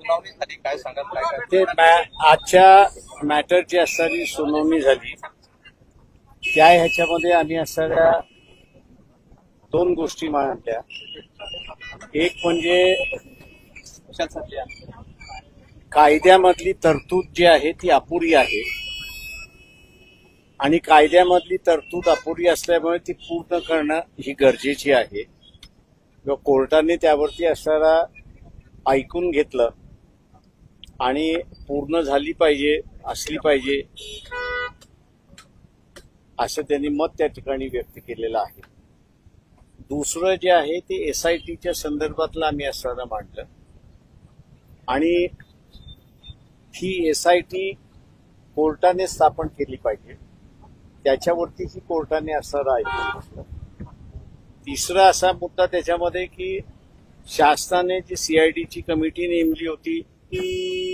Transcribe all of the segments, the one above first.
सुनावणी झाली काय सांगाल काय ते आजच्या मॅटरची असणारी सुनावणी झाली त्या ह्याच्यामध्ये आम्ही असणाऱ्या दोन गोष्टी मांडल्या. एक म्हणजे कायद्यामधली तरतूद जी आहे ती अपुरी आहे. आणि कायद्यामधली तरतूद अपुरी असल्यामुळे ती पूर्ण करणं ही गरजेची आहे. किंवा कोर्टाने त्यावरती असणारा ऐकून घेतलं आणि पूर्ण झाली पाहिजे असली पाहिजे असं त्यांनी मत त्या ठिकाणी व्यक्त केलेलं आहे. दुसरं जे आहे ते एस आय टीच्या संदर्भातलं आम्ही असताना मांडलं. आणि ही एस आय टी कोर्टाने स्थापन केली पाहिजे. त्याच्यावरती ही कोर्टाने असणारा ऐकलं तिसरा असा मुद्दा त्याच्यामध्ये की शासनाने जी सीआयडीची कमिटी नेमली होती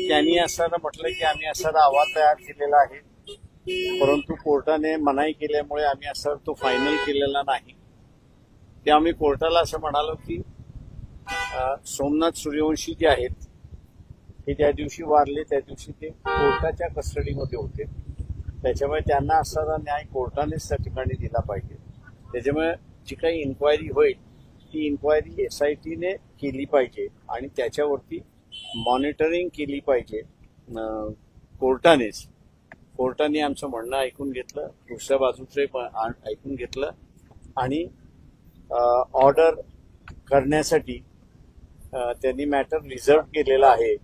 त्यांनी असताना म्हटलं की आम्ही असा अहवाल तयार केलेला आहे. परंतु कोर्टाने मनाई केल्यामुळे आम्ही असा तो फायनल केलेला नाही. ते आम्ही कोर्टाला असं म्हणालो की सोमनाथ सूर्यवंशी जे आहेत हे ज्या दिवशी वारले त्या दिवशी ते कोर्टाच्या कस्टडीमध्ये होते. त्याच्यामुळे त्यांना असणारा न्याय कोर्टानेच त्या ठिकाणी दिला पाहिजे. त्याच्यामुळे जी काही इन्क्वायरी होईल ती इन्क्वायरी एस आय टीने केली पाहिजे आणि त्याच्यावरती मॉनिटरिंग केली पाहिजे. कोर्टानेच. कोर्टाने आमचं म्हणणं ऐकून घेतलं दुसऱ्या बाजूचे पण ऐकून घेतलं आणि ऑर्डर करण्यासाठी त्यांनी मॅटर रिझर्व केलेला आहे.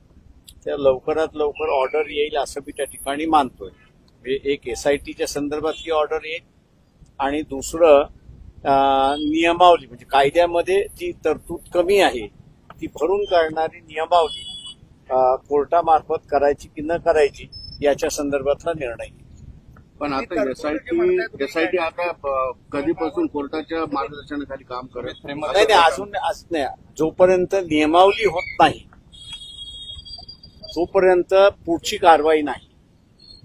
त्या लवकरात लवकर ऑर्डर येईल असं मी त्या ठिकाणी मानतोय. म्हणजे एक एस आय टीच्या संदर्भातली ऑर्डर येईल आणि दुसरं नियमावली म्हणजे कायद्यामध्ये जी तरतूद कमी आहे ती भरून काढणारी नियमावली. कोर्टामार्फत करायची की न करायची याच्या संदर्भातला निर्णय. पण आता एसआयटी एसआयटी आता कधीपासून कोर्टाच्या मार्गदर्शनाखाली काम करत? नाही नाही अजून आज नाही जोपर्यंत नियमावली होत नाही तोपर्यंत पुढची कारवाई नाही.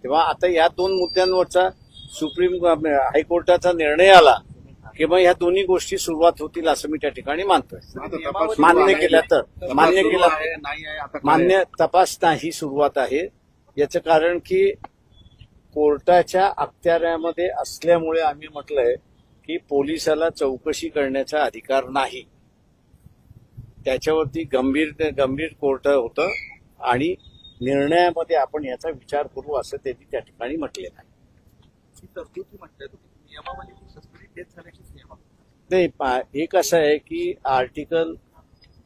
तेव्हा आता या दोन मुद्द्यांवरचा सुप्रीम हायकोर्टाचा निर्णय आला की मग ह्या दोन्ही गोष्टी सुरुवात होतील असं मी त्या ठिकाणी मानतोय. मान्य आहे. केलं तर मान्य केलं नाही? मान्य तपास नाही सुरुवात आहे. याचं कारण की कोर्टाच्या अखत्याऱ्यामध्ये असल्यामुळे आम्ही म्हटलंय की पोलिसाला चौकशी करण्याचा अधिकार नाही. त्याच्यावरती गंभीर गंभीर कोर्ट होतं आणि निर्णयामध्ये आपण याचा विचार करू असं त्यांनी त्या ठिकाणी म्हटलेलं आहे. नाही पा- एक असं आहे की article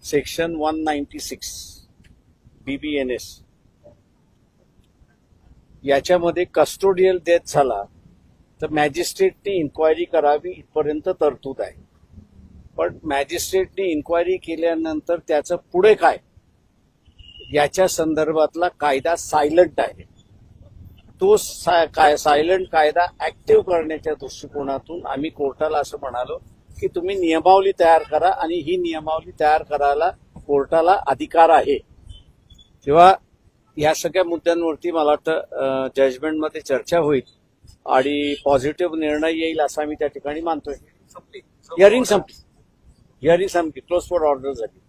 section one ninety six BBNS याच्यामध्ये कस्टोडियल डेथ झाला तर मॅजिस्ट्रेटने इन्क्वायरी करावी इथपर्यंत तरतूद आहे. पण मॅजिस्ट्रेटने इन्क्वायरी केल्यानंतर त्याचं पुढे काय? याच्या संदर्भातला कायदा सायलंट आहे. तो सा- काय सायलंट कायदा ऍक्टिव्ह करण्याच्या दृष्टिकोनातून आम्ही कोर्टाला असं म्हणालो की तुम्ही नियमावली तयार करा आणि ही नियमावली तयार करायला कोर्टाला अधिकार आहे. तेव्हा या सगळ्या मुद्द्यांवरती मला वाटतं जजमेंटमध्ये चर्चा होईल आणि पॉझिटिव्ह निर्णय येईल असं आम्ही त्या ठिकाणी मानतोय. हिअरिंग संपली. हिअरिंग संपली. क्लोज फॉर ऑर्डर झाली.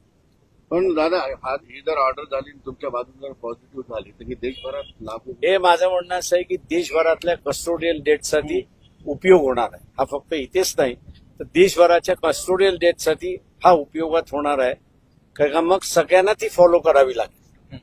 पण दादा हा ही जर ऑर्डर झाली आणि तुमच्या बाजून जर पॉझिटिव्ह झाली तर ही देशभरात लागू हे माझं म्हणणं असं आहे की देशभरातल्या कस्टोडियल डेटसाठी उपयोग होणार आहे. हा फक्त इथेच नाही तर देशभराच्या कस्टोडियल डेटसाठी हा उपयोगात होणार आहे. कारण का मग सगळ्यांना ती फॉलो करावी लागेल.